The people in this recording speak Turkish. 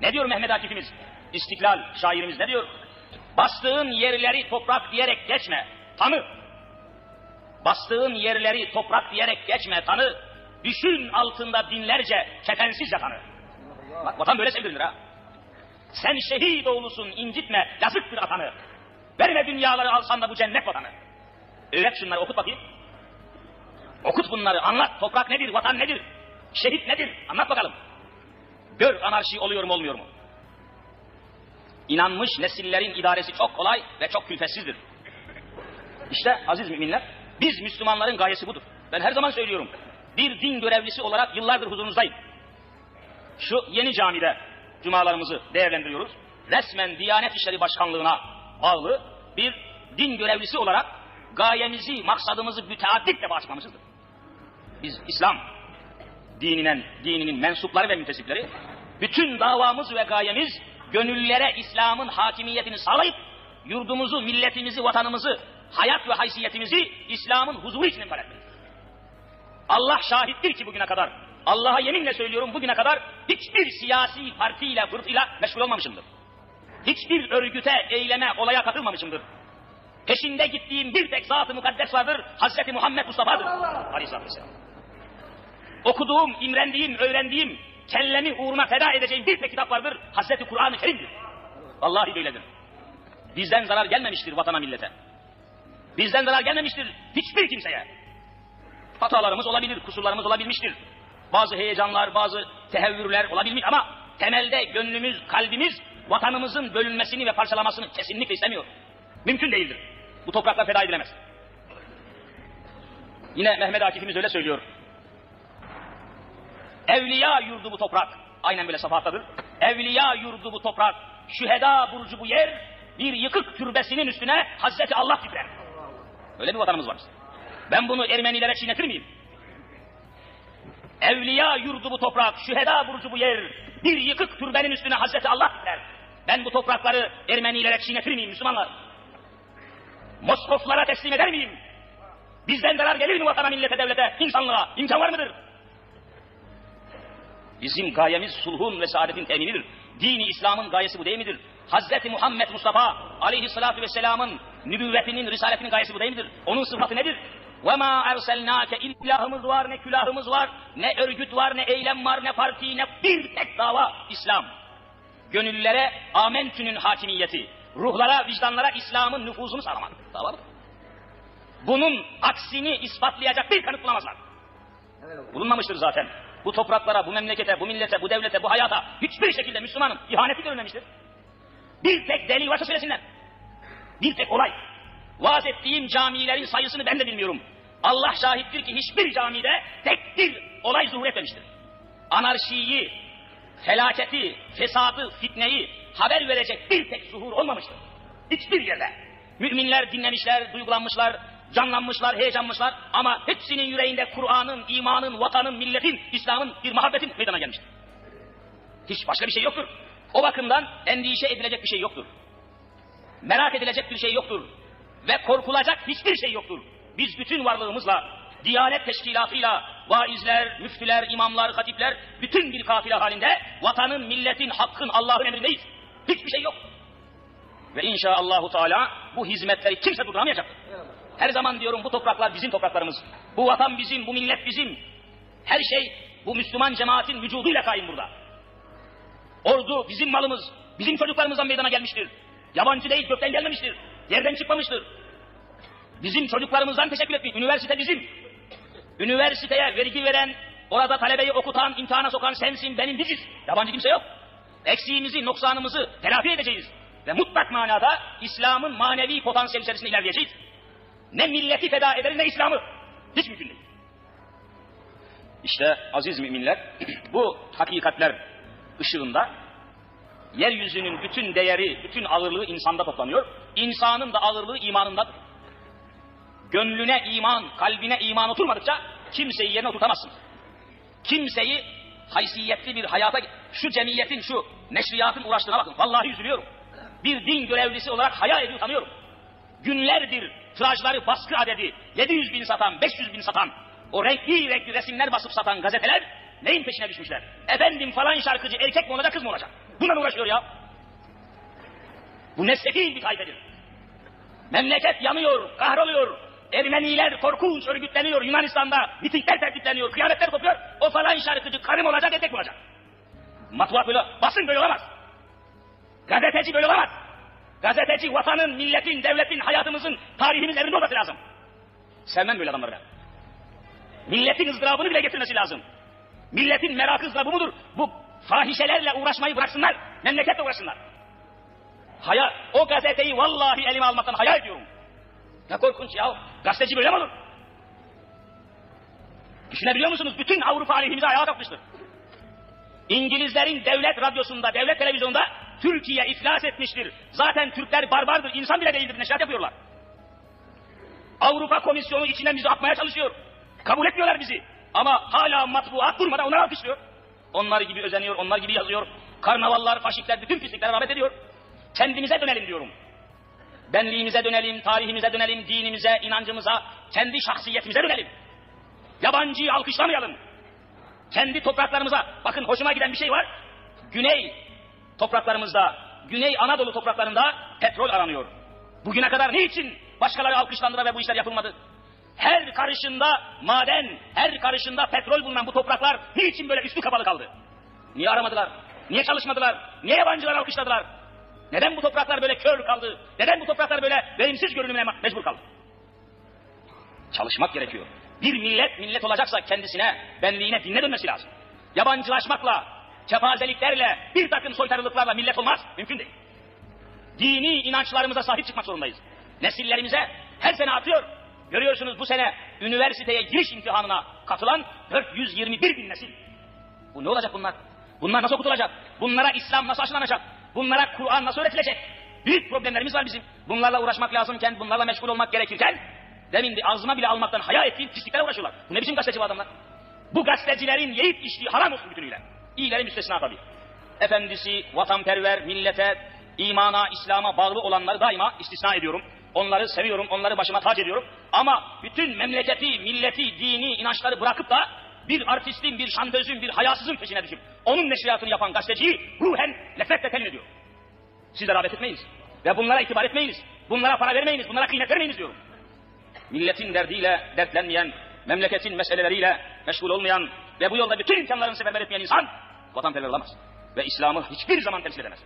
Ne diyor Mehmet Akif'imiz? İstiklal şairimiz ne diyor? Bastığın yerleri toprak diyerek geçme, tanı. Bastığın yerleri toprak diyerek geçme, tanı. Düşün altında binlerce kefensizce tanı. Bak vatan böyle sevdirir ha. Sen şehit oğlusun incitme, yazıktır atanı. Verme dünyaları alsan da bu cennet vatanı. Öğret şunları okut bakayım. Okut bunları anlat. Toprak nedir, vatan nedir? Şehit nedir? Anlat bakalım. Gör anarşi oluyor mu olmuyor mu? İnanmış nesillerin idaresi çok kolay ve çok külfetsizdir. İşte aziz müminler, biz Müslümanların gayesi budur. Ben her zaman söylüyorum. Bir din görevlisi olarak yıllardır huzurunuzdayım. Şu yeni camide cumalarımızı değerlendiriyoruz. Resmen Diyanet İşleri Başkanlığı'na bağlı bir din görevlisi olarak gayemizi, maksadımızı müteadditle bağışlamışızdır. Biz İslam dininin, dininin mensupları ve müntesipleri bütün davamız ve gayemiz gönüllere İslam'ın hakimiyetini sağlayıp yurdumuzu, milletimizi, vatanımızı, hayat ve haysiyetimizi İslam'ın huzuru için iptal etmektir. Allah şahittir ki bugüne kadar, Allah'a yeminle söylüyorum bugüne kadar hiçbir siyasi partiyle, fırtıyla meşgul olmamışımdır. Hiçbir örgüte, eyleme, olaya katılmamışımdır. Peşinde gittiğim bir tek zat-ı mukaddes vardır, Hazreti Muhammed Mustafa'dır. Aleyhisselatü Vesselam. Okuduğum, imrendiğim, öğrendiğim, kellemi uğruna feda edeceğim bir tek kitap vardır, Hazreti Kur'an-ı Kerim'dir. Vallahi böyledir. Bizden zarar gelmemiştir vatana millete. Bizden zarar gelmemiştir hiçbir kimseye. Hatalarımız olabilir, kusurlarımız olabilmiştir. Bazı heyecanlar, bazı tehevvürler olabilmiş ama temelde gönlümüz, kalbimiz vatanımızın bölünmesini ve parçalamasını kesinlikle istemiyor. Mümkün değildir. Bu topraklar feda edilemez. Yine Mehmet Akif'imiz öyle söylüyor. Evliya yurdu bu toprak. Aynen böyle safahattadır. Evliya yurdu bu toprak. Şüheda burcu bu yer. Bir yıkık türbesinin üstüne Hazreti Allah titrer. Öyle bir vatanımız var. Ben bunu Ermenilere çiğnetir miyim? Evliya yurdu bu toprak, şüheda burcu bu yer. Bir yıkık türbenin üstüne Hazreti Allah titrer. Ben bu toprakları Ermenilere çiğnetir miyim Müslümanlar? Moskoflara teslim eder miyim? Bizden zarar gelir mi vatana, millete, devlete, insanlığa? İmkan var mıdır? Bizim gayemiz sulhun ve saadetin teminidir. Dini İslam'ın gayesi bu değil midir? Hazreti Muhammed Mustafa aleyhissalatu vesselamın nübüvvetinin, risaletinin gayesi bu değil midir? Onun sıfatı nedir? وَمَا اَرْسَلْنَاكَ İlahımız var, ne külahımız var, ne örgüt var, ne eylem var, ne parti, ne bir tek dava İslam. Gönüllere amentünün hakimiyeti, ruhlara, vicdanlara İslam'ın nüfuzunu sağlamak. Dava budur. Bunun aksini ispatlayacak bir kanıt bulamazlar. Bulunmamıştır zaten. Bu topraklara, bu memlekete, bu millete, bu devlete, bu hayata hiçbir şekilde Müslümanın ihaneti görülmemiştir. Bir tek delil varsa söylesinler. Bir tek olay. Vaaz ettiğim camilerin sayısını ben de bilmiyorum. Allah şahittir ki hiçbir camide tek bir olay zuhur etmemiştir. Anarşiyi, felaketi, fesadı, fitneyi haber verecek bir tek zuhur olmamıştır. Hiçbir yerde. Müminler dinlemişler, duygulanmışlar, canlanmışlar, heyecanmışlar ama hepsinin yüreğinde Kur'an'ın, imanın, vatanın, milletin, İslam'ın bir muhabbetin meydana gelmiştir. Hiç başka bir şey yoktur. O bakımdan endişe edilecek bir şey yoktur. Merak edilecek bir şey yoktur. Ve korkulacak hiçbir şey yoktur. Biz bütün varlığımızla, Diyanet Teşkilatı'yla, vaizler, müftüler, imamlar, hatipler, bütün bir kafile halinde vatanın, milletin, hakkın, Allah'ın emrindeyiz. Hiçbir şey yok. Ve inşaallahu teala bu hizmetleri kimse durduramayacak. Her zaman diyorum bu topraklar bizim topraklarımız. Bu vatan bizim, bu millet bizim. Her şey bu Müslüman cemaatin vücuduyla kaim burada. Ordu bizim malımız, bizim çocuklarımızdan meydana gelmiştir. Yabancı değil, gökten gelmemiştir. Yerden çıkmamıştır. Bizim çocuklarımızdan teşekkür etmek. Üniversite bizim. Üniversiteye vergi veren, orada talebeyi okutan, imtihana sokan sensin, benim biziz. Yabancı kimse yok. Eksiğimizi, noksanımızı telafi edeceğiz. Ve mutlak manada İslam'ın manevi potansiyel içerisinde ilerleyeceğiz. Ne milleti feda ederiz ne İslam'ı. Hiç mümkün değil. İşte aziz müminler bu hakikatler ışığında yeryüzünün bütün değeri, bütün ağırlığı insanda toplanıyor. İnsanın da ağırlığı imanındadır. Gönlüne iman, kalbine iman oturmadıkça kimseyi yerine tutamazsın. Kimseyi haysiyetli bir hayata, şu cemiyetin, şu neşriyatın uğraştığına bakın. Vallahi üzülüyorum. Bir din görevlisi olarak hayal ediyor tanıyorum. Günlerdir tirajları baskı adedi 700 bin satan, 500 bin satan, o renkli renkli resimler basıp satan gazeteler neyin peşine düşmüşler? Efendim falan şarkıcı erkek mi olacak, kız mı olacak? Bununla uğraşıyor ya. Bu ne sefil bir tayfedir. Memleket yanıyor, kahroluyor. Ermeniler korkunç örgütleniyor Yunanistan'da. Mitingler tertipleniyor, kıyametler kopuyor. O falan şarkıcı karım olacak, etek bulacak. Matbuat böyle, basın böyle olamaz. Gazeteci böyle olamaz. Gazeteci vatanın, milletin, devletin, hayatımızın, tarihimizin elinde olması lazım. Sevmem böyle adamları ben. Milletin ızdırabını bile getirmesi lazım. Milletin merakı ızdırabı mudur? Bu fahişelerle uğraşmayı bıraksınlar, memleketle uğraşsınlar. Haya, o gazeteyi vallahi elime almaktan hayal ediyorum. Ne korkunç ya. Gazeteci böyle mi olur? Düşünebiliyor musunuz? Bütün Avrupa aleyhimize ayağa kalkmıştır. İngilizlerin devlet radyosunda, devlet televizyonunda Türkiye iflas etmiştir. Zaten Türkler barbardır, insan bile değildir neşat yapıyorlar. Avrupa Komisyonu içinden bizi atmaya çalışıyor. Kabul etmiyorlar bizi. Ama hala matbuat durmadan onları alkışlıyor. Onlar gibi özeniyor, onlar gibi yazıyor. Karnavallar, faşistler, bütün pislikler rağbet ediyor. Kendimize dönelim diyorum. Benliğimize dönelim, tarihimize dönelim, dinimize, inancımıza, kendi şahsiyetimize dönelim. Yabancıyı alkışlamayalım. Kendi topraklarımıza, bakın hoşuma giden bir şey var. Güney topraklarımızda, Güney Anadolu topraklarında petrol aranıyor. Bugüne kadar niçin başkaları alkışlandıra ve bu işler yapılmadı? Her karışında maden, her karışında petrol bulunan bu topraklar niçin böyle üstü kapalı kaldı? Niye aramadılar? Niye çalışmadılar? Niye yabancılar alkışladılar? Neden bu topraklar böyle kör kaldı? Neden bu topraklar böyle verimsiz görünümüne mecbur kaldı? Çalışmak gerekiyor. Bir millet millet olacaksa kendisine, benliğine, dinle dönmesi lazım. Yabancılaşmakla, kepazeliklerle, bir takım soytarılıklarla millet olmaz. Mümkün değil. Dini inançlarımıza sahip çıkmak zorundayız. Nesillerimize her sene artıyor. Görüyorsunuz bu sene üniversiteye giriş imtihanına katılan 421 bin nesil. Bu ne olacak bunlar? Bunlar nasıl okutulacak? Bunlara İslam nasıl aşılanacak? Bunlara Kur'an nasıl öğretilecek? Büyük problemlerimiz var bizim. Bunlarla uğraşmak lazımken, bunlarla meşgul olmak gerekirken demin bir ağzıma bile almaktan haya ettiğim pisliklerle uğraşıyorlar. Bu ne biçim gazeteci bu adamlar? Bu gazetecilerin yiyip içtiği haram olsun bütünüyle. İyileri müstesna tabii. Efendisi, vatanperver, millete, imana, İslam'a bağlı olanları daima istisna ediyorum. Onları seviyorum, onları başıma tac ediyorum. Ama bütün memleketi, milleti, dini inançları bırakıp da bir artistin, bir şantözün, bir hayasızın peşine düşüp onun neşriyatını yapan gazeteciyi ruhen nefretle telin ediyor. Siz de rağbet etmeyiniz. Ve bunlara itibar etmeyiniz. Bunlara para vermeyiniz, bunlara kıymet vermeyiniz diyorum. Milletin derdiyle dertlenmeyen, memleketin meseleleriyle meşgul olmayan ve bu yolda bütün imkanlarını seferber etmeyen insan vatanperver olamaz. Ve İslam'ı hiçbir zaman temsil edemez.